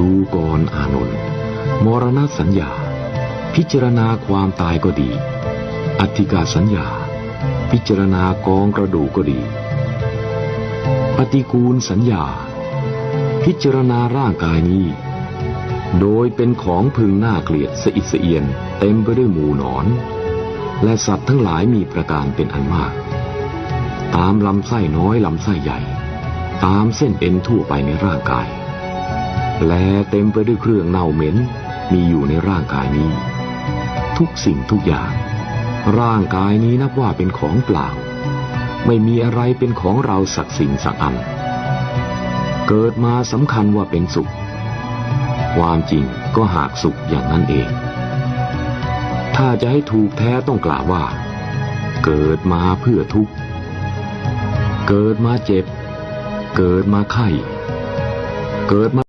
ดูก่อนอานนท์มรณสัญญา พิจารณาความตายก็ดี อธิกาสัญญา พิจารณากองกระดูกก็ดี ปฏิกูลสัญญา พิจารณาร่างกายนี้ โดยเป็นของพึงน่าเกลียดสะอิดสะเอียนเต็มไปด้วยหมูหนอน และสัตว์ทั้งหลายมีประการเป็นอันมาก ตามลำไส้น้อยลำไส้ใหญ่ ตามเส้นเอ็นทั่วไปในร่างกาย และเต็มไปด้วยเครื่องเน่าเหม็นมีอยู่ในร่างกายนี้ ทุกสิ่งทุกอย่าง ร่างกายนี้นับว่าเป็นของเปล่า ไม่มีอะไรเป็นของเราสักสิ่งสักอัน เกิดมาสำคัญว่าเป็นสุข ความจริงก็หากสุขอย่างนั้นเอง ถ้าจะให้ถูกแท้ต้องกล่าวว่า เกิดมาเพื่อทุกข์ เกิดมาเจ็บ เกิดมาไข้ เกิดมา